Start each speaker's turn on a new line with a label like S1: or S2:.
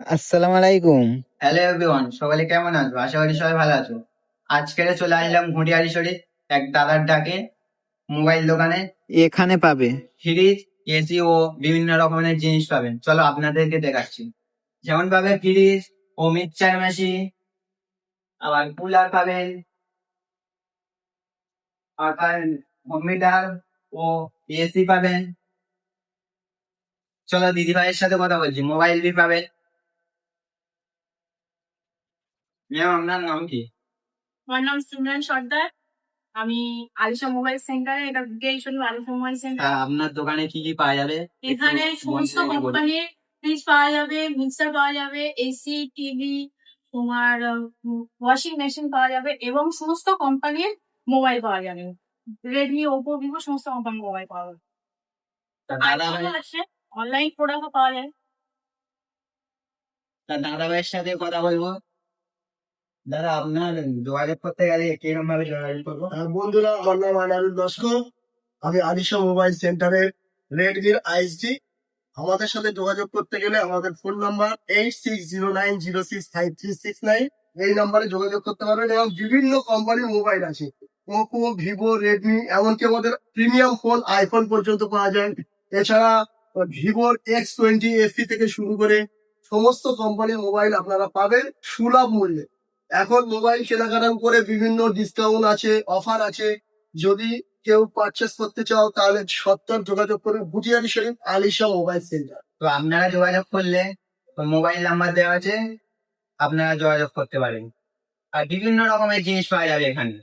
S1: আসসালামু আলাইকুম।
S2: Hello everyone সকালে কেমন আছো? আশা করি সবাই ভালো আছো। আজকে চলে আসলাম ঘুটিয়ারি শরীর এক দাদার ডাকে মোবাইল দোকানে।
S1: এখানে পাবে।
S2: ফ্রিজ এসি ও বিভিন্ন রকমের জিনিস পাবেন। চলো আপনাদেরকে দেখাচ্ছি। যেমন পাবে ফ্রিজ ও মিক্সচার মেশিন আবার কুলার পাবেন আর কম্পিউটার ও এসি পাবেন। চলো দিদি ভাইয়ের সাথে কথা বলছি মোবাইল বি পাবেন। ম্যাম আপনার নাম কি
S3: আমার নাম সিমরান সর্দার। আমি আলিশা মোবাইল সেন্টারে এটা গেই শুধু আলিশা মোবাইল সেন্টার।
S2: হ্যাঁ, আপনার দোকানে কি কি পাওয়া যাবে?
S3: এখানে সমস্ত কোম্পানির ফ্রিজ পাওয়া যাবে মিক্সার পাওয়া যাবে এসি টিভি তোমার ওয়াশিং মেশিন পাওয়া যাবে এবং সমস্ত কোম্পানির মোবাইল পাওয়া যাবে। রেডমি ওপো ভিভো সমস্ত কোম্পানির মোবাইল পাওয়া যাবে। অনলাইন প্রোডাক্টও পাওয়া যায়।
S2: দাদা ভাইয়ের সাথে কথা বলব। দাদা আপনার যোগাযোগ করতে গেলে কীরকম ভাবে যোগাযোগ করব?
S4: হ্যাঁ, বন্ধুরা আমার নাম আনারুল লস্কর আমি আলিশা মোবাইল সেন্টারের রেডমির আইসডি আমাদের সাথে যোগাযোগ করতে গেলে আমাদের phone number eight six zero nine zero six five three six nine এই নাম্বারে যোগাযোগ করতে পারবেন এবং বিভিন্ন কোম্পানির মোবাইল আছে। ওপো ভিভো রেডমি এমনকি আমাদের প্রিমিয়াম ফোন আইফোন পর্যন্ত পাওয়া যায়। এছাড়া ভিভোর এক্স টোয়েন্টি এফি থেকে শুরু করে সমস্ত কোম্পানির মোবাইল আপনারা পাবেন সুলভ মূল্যে। এখন মোবাইল কেনাকাটা করে বিভিন্ন ডিসকাউন্ট আছে অফার আছে। যদি কেউ পারচেস করতে চাও, তাহলে সত্তর যোগাযোগ করুন গুটিয়ারি শরীফ আলিশা মোবাইল সেন্টার
S2: তো আপনারা যোগাযোগ করলে মোবাইল নাম্বার দেওয়া আছে, আপনারা যোগাযোগ করতে পারেন। আর বিভিন্ন রকমের জিনিস পাওয়া যাবে এখানে।